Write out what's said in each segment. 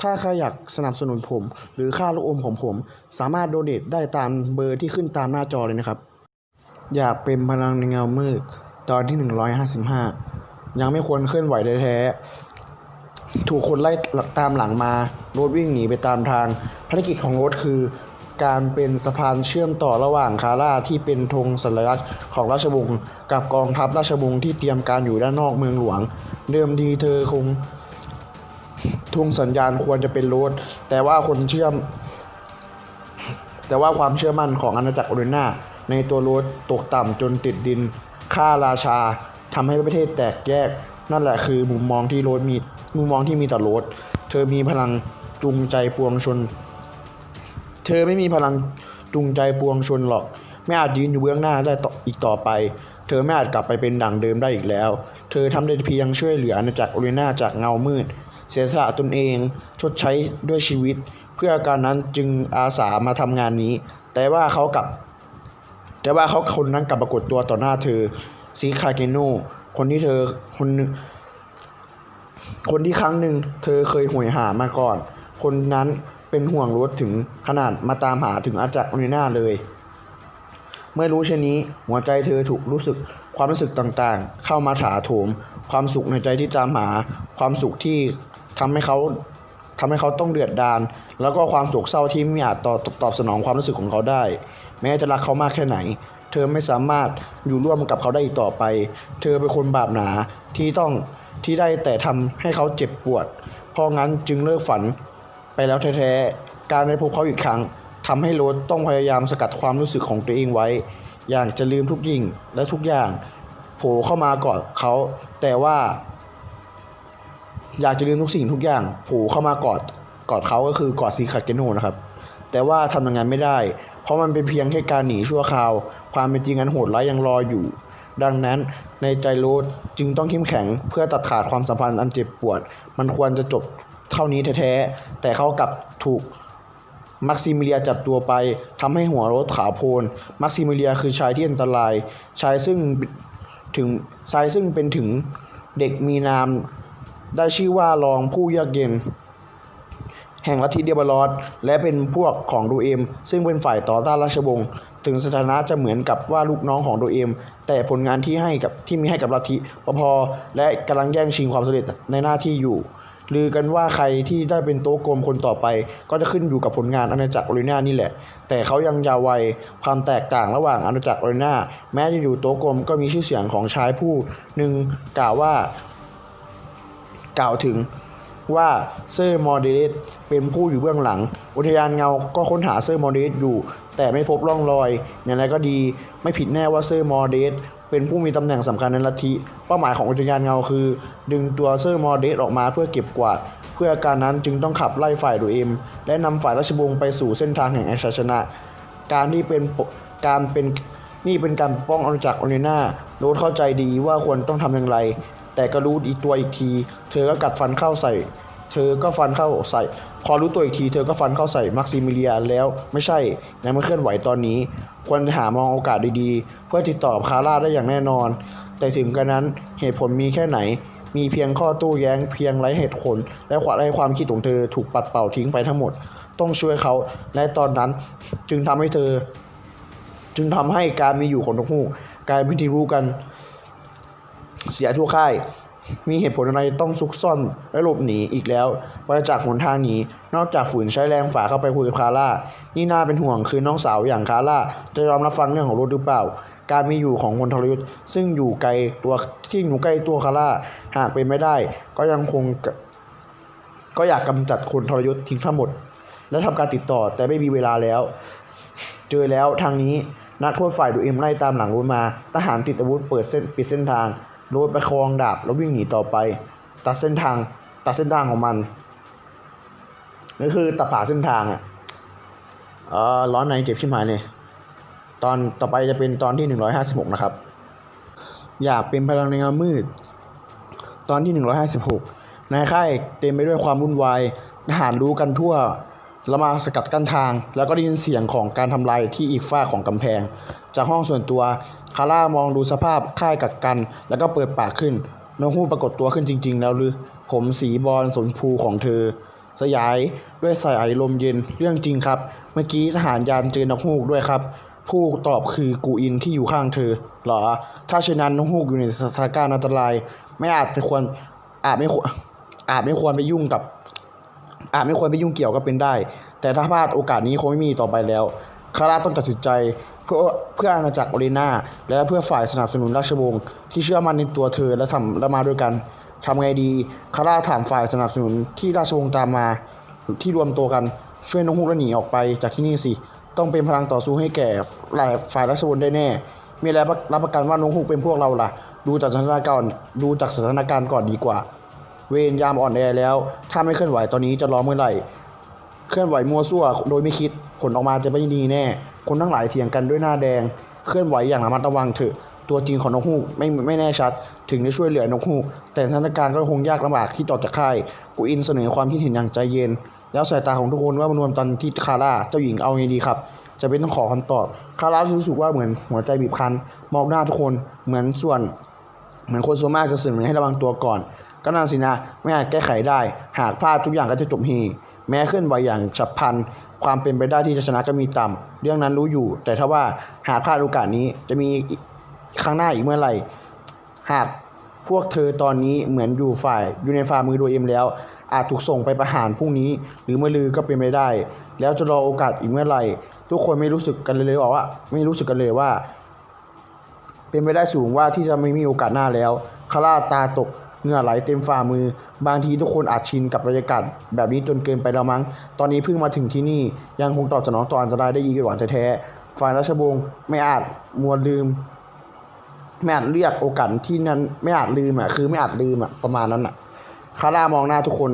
ถ้าใครอยากสนับสนุนผม หรือค่าลูกอมของผม สามารถโดเนทได้ตามเบอร์ที่ขึ้นตามหน้าจอเลยนะครับ อยากเป็นพลังในเงามืดตอนที่ 155 ยังไม่ควรเคลื่อนไหวแท้ๆถูกคนไล่ตามหลังมา รถวิ่งหนีไปตามทาง ภารกิจของรถคือ การเป็นสะพานเชื่อมต่อระหว่างคาร่าที่เป็นธงสัญลักษณ์ของราชวงศ์กับกองทัพราชวงศ์ที่เตรียมการอยู่ด้านนอกเมืองหลวง เดิมทีเธอคง ทุ่งสัญญาณควรจะเป็นโรดแต่ว่าคนเชื่อม แต่ว่าความเชื่อมั่นของอาณาจักรโอเรนาในตัวโรดตกต่ำจนติดดินฆ่าราชาทำให้ประเทศแตกแยก นั่นแหละคือมุมมองที่โรดมีมุมมองที่มีต่อโรดเธอมีพลังจูงใจปวงชน เธอไม่มีพลังจูงใจปวงชนหรอก ไม่อาจยืนอยู่เบื้องหน้าได้ต่ออีกต่อไป เธอไม่อาจกลับไปเป็นดั่งเดิมได้อีกแล้ว เธอทำได้เพียงช่วยเหลืออาณาจักรโอเรนาจากเงามืด เสียสละตนเอง ชดใช้ด้วยชีวิต เพื่อการนั้นจึงอาสามาทำงานนี้ แต่ว่าเขากลับ แต่ว่าเขาคนนั้นกลับปรากฏตัวต่อหน้าเธอซีคาเกโนคนที่เธอคนคนที่ครั้งหนึ่งเธอเคยห่วยหามาก่อน คนนั้นเป็นห่วงรถถึงขนาดมาตามหาถึงอาจักรอนิน่าเลย เมื่อรู้เช่นนี้หัวใจเธอถูกรู้สึกความรู้สึกต่างๆ เข้ามาถาโถม ความสุขในใจที่ตามหา ความสุขที่ ทำให้เขาทำให้เขาต้องเดือดดาน แล้วก็ความโศกเศร้าที่ไม่อาจตอบตอบสนองความรู้สึกของเขาได้ แม้จะรักเขามากแค่ไหน เธอไม่สามารถอยู่ร่วมกับเขาได้อีกต่อไป เธอเป็นคนบาปหนาที่ต้องที่ได้แต่ทำให้เขาเจ็บปวด เพราะงั้นจึงเลิกฝันไปแล้วแท้ๆ การได้พบเขาอีกครั้งทำให้โรสต้องพยายามสกัดความรู้สึกของตัวเองไว้ อย่างจะลืมทุกยิ่งและทุกอย่าง โผล่เข้ามากอดเขา แต่ว่า อยากจะลืมทุกสิ่งทุกอย่างผล่เข้ามากอดกอดเขาก็คือกอดซีคาเกโนนะครับ แต่ว่าทำอย่างนั้นไม่ได้ เพราะมันเป็นเพียงแค่การหนีชั่วคราว ความเป็นจริงอันโหดร้ายยังรออยู่ ดังนั้นในใจโรสจึงต้องเข้มแข็งเพื่อตัดขาดความสัมพันธ์อันเจ็บปวด มันควรจะจบเท่านี้แท้ๆ แต่เขากลับถูกมักซิมิเลียจับตัวไปทำให้หัวรถขาวโพลนมักซิมิเลียคือชายที่อันตราย ชายซึ่งถึงชายซึ่งเป็นถึงเด็กมีนาม ได้ชื่อว่ารองผู้เยือกเย็น แห่งลัทธิเดียบารอสและเป็นพวกของโดเอม ซึ่งเป็นฝ่ายต่อต้านราชวงศ์ถึงสถานะจะเหมือนกับว่าลูกน้องของโดเอม แต่ผลงานที่ให้กับที่มีให้กับลัทธิพอและกำลังแย่งชิงความสำเร็จในหน้าที่อยู่ลือกันว่าใครที่ได้เป็นโต๊ะกลมคนต่อไป ก็จะขึ้นอยู่กับผลงานอาณาจักรโอริน่านี่แหละ แต่เขายังยาววัยความแตกต่างระหว่างอาณาจักรโอริน่าแม้จะอยู่โต๊ะกลมก็มีชื่อเสียงของชายผู้หนึ่งกล่าวว่า กล่าวถึงว่าเซอร์มอร์เดสเป็นผู้อยู่เบื้องหลัง อุทยานเงาก็ค้นหาเซอร์มอร์เดสอยู่ แต่ไม่พบร่องรอย อย่างไรก็ดีไม่ผิดแน่ว่าเซอร์มอร์เดสเป็นผู้มีตำแหน่งสำคัญในลัทธิเป้าหมายของอุทยานเงาคือ ดึงตัวเซอร์มอร์เดสออกมาเพื่อเก็บกวาด เพื่อการนั้นจึงต้องขับไล่ฝ่ายโดเอมและนำฝ่ายราชวงศ์ไปสู่เส้นทางแห่งชัยชนะ การที่เป็นการเป็นนี่เป็นการปกป้องอาณาจักรโอเนนาโรสเข้าใจดีว่าควรต้องทำอย่างไร แต่ก็รู้อีกตัวอีกที เธอก็กัดฟันเข้าใส่ เธอก็ฟันเข้าใส่ พอรู้ตัวอีกที เธอก็ฟันเข้าใส่มักซิมิเลียแล้วไม่ใช่ยังไม่เคลื่อนไหวตอนนี้ ควรจะหามองโอกาสดีๆ เพื่อติดต่อคาร่าได้อย่างแน่นอน แต่ถึงกระนั้นเหตุผลมีแค่ไหน มีเพียงข้อตู้แย้งเพียงไร้เหตุผล และความไร้ความคิดของเธอถูกปัดเป่าทิ้งไปทั้งหมด ต้องช่วยเขาและตอนนั้นจึงทำให้เธอ จึงทำให้การมีอยู่ของนกฮูกกลายเป็นที่รู้กัน เสียทั่วค่าย มีเหตุผลอะไรต้องซุกซ่อนและหลบหนีอีกแล้วปราจากหนทางหนีนอกจากฝืนใช้แรงฝาเข้าไปคุยกับคาร่า นี่น่าเป็นห่วงคือน้องสาวอย่างคาร่า จะยอมรับฟังเรื่องของรถหรือเปล่า การมีอยู่ของคนทรยศซึ่งอยู่ไกลตัวที่อยู่ใกล้ตัวคาร่าหากเป็นไม่ได้ ก็ยังคงก็อยากกำจัดคนทรยศทิ้งทั้งหมด และทำการติดต่อแต่ไม่มีเวลาแล้ว เจอแล้วทางนี้นักโทษฝ่ายดูเอ็มไล่ตามหลังรถมา ทหารติดอาวุธเปิดเส้นปิดเส้นทาง รถไปคองดาบแล้ววิ่งหนีต่อไป ตัดเส้นทางตัดเส้นทางของมันนั่นคือตัดผ่าเส้นทางอะเออร้อนในเจ็บชิบหายเลยตอนต่อไปจะเป็นตอนที่หนึ่งร้อยห้าสิบหกนะครับ อยากเป็นพลังในเงามืด ตอนที่156ในค่ายเต็มไปด้วยความวุ่นวายทหารรู้กันทั่วแล้วมาสกัดกั้นทาง แล้วก็ได้ยินเสียงของการทำลายที่อีกฝ้าของกำแพง จากห้องส่วนตัวาร่ามองดูสภาพค่ายกักกัน แล้วก็เปิดปากขึ้นน้องฮู้ปรากฏตัวขึ้นจริง ๆ แล้วหรือผมสีบอลสนพูของเธอ สยายด้วยสายลมเย็นเรื่องจริงครับ เมื่อกี้ทหารยานเจอนกฮูกด้วยครับ ผู้ตอบคือกูอินที่อยู่ข้างเธอเหรอ ถ้าเช่นนั้นนกฮูกอยู่ในสถานการณ์อันตราย ไม่อาจไม่ควรอาจไม่ควรอาจไม่ควรไปยุ่งกับอาจไม่ควรไปยุ่งเกี่ยวก็เป็นได้ แต่ถ้าพลาดโอกาสนี้คงไม่มีต่อไปแล้วคาร่าต้องตัดสินใจ พื่อเพื่ออาณาจักรโอเรนาและเพื่อฝ่ายสนับสนุนราชวงศ์ที่เชื่อมั่นในตัวเธอและทำและมาด้วยกันทำไงดีคาร่าถามฝ่ายสนับสนุนที่ราชวงศ์ตามมาที่รวมตัวกันช่วยนกฮูกและหนีออกไปจากที่นี่สิ ต้องเป็นพลังต่อสู้ให้แก่หลายฝ่ายราชวงศ์ได้แน่ มีอะไรรับประกันว่านกฮูกเป็นพวกเราล่ะ ดูจากสถานการณ์ดูจากสถานการณ์ก่อนดีกว่า เวรยามอ่อนแอแล้ว ถ้าไม่เคลื่อนไหวตอนนี้จะรอเมื่อไหร่ เคลื่อนไหวมัวซั่วโดยไม่คิดผลออกมาจะไม่ดีแน่ คนทั้งหลายเถียงกันด้วยหน้าแดง เคลื่อนไหวอย่างระมัดระวังเถอะตัวจริงของนกฮูกไม่ไม่แน่ชัด ถึงได้ช่วยเหลือนกฮูกแต่สถานการณ์ก็คงยากลำบากที่ต่อจากค่ายกูอินเสนอความคิดเห็นอย่างใจเย็น แล้วสายตาของทุกคนว่ามารวมตอนที่คาร่าเจ้าหญิงเอาไงดีครับ จะเป็นต้องขอคำตอบคาร่ารู้สึกว่าเหมือนหัวใจบีบคั้นมองหน้าทุกคนเหมือนส่วน เหมือนคนส่วนมากจะเสนอให้ระวังตัวก่อน ก็นั่นสินะไม่อาจแก้ไขได้ หากพลาดทุกอย่างก็จะจบเฮี แม้เคลื่อนไหวอย่างฉับพลันความเป็นไปได้ที่จะชนะก็มีต่ำเรื่องนั้นรู้อยู่ แต่ถ้าว่าหากพลาดโอกาสนี้จะมีครั้งหน้าอีกเมื่อไหร่ หากพวกเธอตอนนี้เหมือนอยู่ฝ่ายอยู่ในฝ่ามือโดยเอ็มแล้ว อาจถูกส่งไปประหารพรุ่งนี้ หรือเมื่อลือก็เป็นไปได้ แล้วจะรอโอกาสอีกเมื่อไหร่ ทุกคนไม่รู้สึกกันเลยว่าว่า ไม่รู้สึกกันเลยว่า เป็นไปได้สูงว่าที่จะไม่มีโอกาสหน้าแล้วคาร่าตาตก เหงื่อไหลเต็มฝ่ามือ บางทีทุกคนอาจชินกับบรรยากาศแบบนี้จนเกินไปแล้วมั้ง ตอนนี้เพิ่งมาถึงที่นี่ยังคงตอบสนองต่ออันตรายได้ดีกว่าแท้ๆฝ่ายราชวงศ์ไม่อาจมัวลืม ไม่อาจเรียกโอกาสที่นั้นไม่อาจลืมอะคือไม่อาจลืมอะประมาณนั้นอะคาร่ามองหน้าทุกคน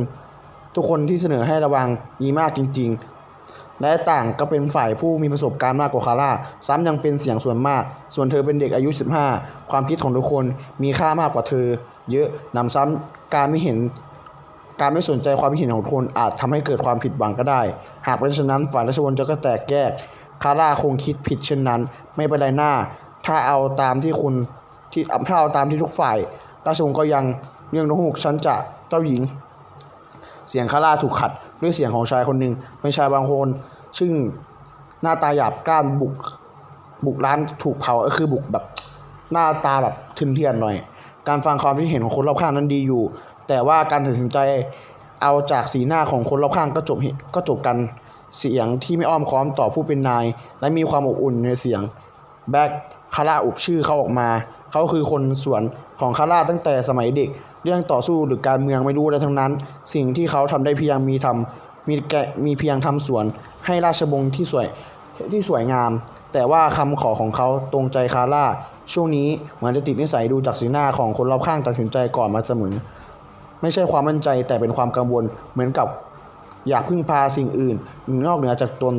ทุกคนที่เสนอให้ระวังมีมากจริง ๆและต่างก็เป็นฝ่ายผู้มีประสบการณ์มากกว่าคาร่า ซ้ำยังเป็นเสียงส่วนมาก ส่วนเธอเป็นเด็กอายุ 15 ความคิดของทุกคนมีค่ามากกว่าเธอ เยอะนำซ้ำการไม่เห็นการไม่สนใจความเห็นของทุกคนอาจทำให้เกิดความผิดหวังก็ได้ หากเป็นเช่นนั้นฝ่ายราชวงศ์จะก็แตกแยก คาร่าคงคิดผิดเช่นนั้น ไม่เป็นไรหน้า ถ้าเอาตามที่คุณที่ถ้าเอาตามที่ทุกฝ่าย ราชวงศ์ก็ยังเรื่องนกฮูกฉันจะเจ้าหญิง เสียงคาร่าถูกขัดด้วยเสียงของชายคนหนึ่งเป็นชายบางคนซึ่งหน้าตาหยาบกร้านบุกบุกร้านถูกเผาก็คือบุกแบบหน้าตาแบบทึนเทียนหน่อย การฟังความคิดเห็นของคนรอบข้างนั้นดีอยู่ แต่ว่าการตัดสินใจเอาจากสีหน้าของคนรอบข้างก็จบก็จบกันเสียงที่ไม่อ้อมค้อมต่อผู้เป็นนาย และมีความอบอุ่นในเสียง แบ็คคาร่าอุบชื่อเขาออกมา เขาคือคนสวนของคาร่าตั้งแต่สมัยเด็ก เรื่องต่อสู้หรือการเมืองไม่รู้อะไรทั้งนั้น สิ่งที่เขาทำได้เพียงมีทำมีแกมีเพียงทำสวนให้ราชวงที่สวย ที่สวยงาม แต่ว่าคำขอของเขาตรงใจคาร่า ช่วงนี้เหมือนจะติดนิสัยดูจากสีหน้าของคนรอบข้างตัดสินใจก่อนมาเสมอ ไม่ใช่ความมั่นใจแต่เป็นความกังวลเหมือนกับอยากพึ่งพาสิ่งอื่น นอกเหนือจากตน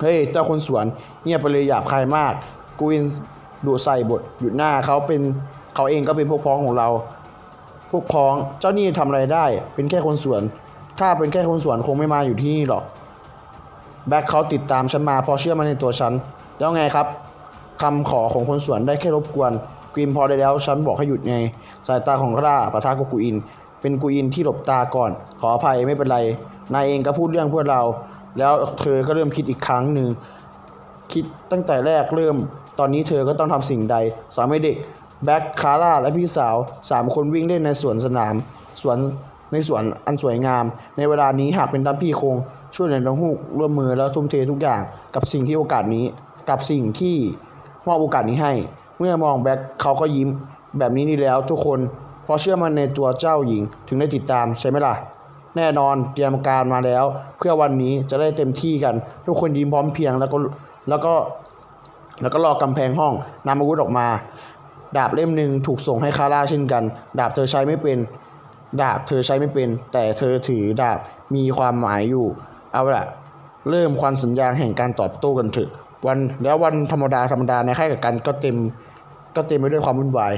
เฮ้ยเจ้าคนสวนเงียบไปเลยหยาบคายมากกูอินดูใส่บทหยุดหน้าเขาเป็นเขาเองก็เป็นพวกพ้องของเรา พวกพ้องเจ้านี่ทำอะไรได้ เป็นแค่คนสวน ถ้าเป็นแค่คนสวนคงไม่มาอยู่ที่นี่หรอก แบ็คเขาติดตามฉันมาเพราะเชื่อมันในตัวฉัน แล้วไงครับคำขอของคนสวนได้แค่รบกวนกรีนพอได้แล้วฉันบอกให้หยุดไง สายตาของคราประทะกับกูอิน เป็นกูอินที่หลบตาก่อน ขออภัยไม่เป็นไร นายเองก็พูดเรื่องเพื่อเรา แล้วเธอก็เริ่มคิดอีกครั้งหนึ่งคิดตั้งแต่แรกเริ่ม ตอนนี้เธอก็ต้องทำสิ่งใด สามเด็กแบ็คคาร่าและพี่สาวสามคนวิ่งเล่นในสวนสนามสวนในสวนอันสวยงาม ในเวลานี้หากเป็นดัมพี่คง ช่วยเหลือน้องฮูกร่วมมือแล้วทุ่มเททุกอย่างกับสิ่งที่โอกาสนี้กับสิ่งที่มอบโอกาสนี้ให้ เมื่อมองแบ็คเขาก็ยิ้มแบบนี้นี่แล้วทุกคนเพราะเชื่อมันในตัวเจ้าหญิงถึงได้ติดตามใช่ไหมล่ะ แน่นอนเตรียมการมาแล้ว เพื่อวันนี้จะได้เต็มที่กัน ทุกคนยิ้มพร้อมเพียงแล้วก็แล้วก็แล้วก็รอกำแพงห้องนำอาวุธออกมา ดาบเล่มหนึ่งถูกส่งให้คาร่าเช่นกัน ดาบเธอใช้ไม่เป็น ดาบเธอใช้ไม่เป็น แต่เธอถือดาบมีความหมายอยู่ เอาละเริ่มควันสัญญาณแห่งการตอบโต้กันเถอะวันแล้ววันธรรมดาธรรมดาในค่ายกับกันก็เต็มก็เต็มไปด้วยความวุ่นวาย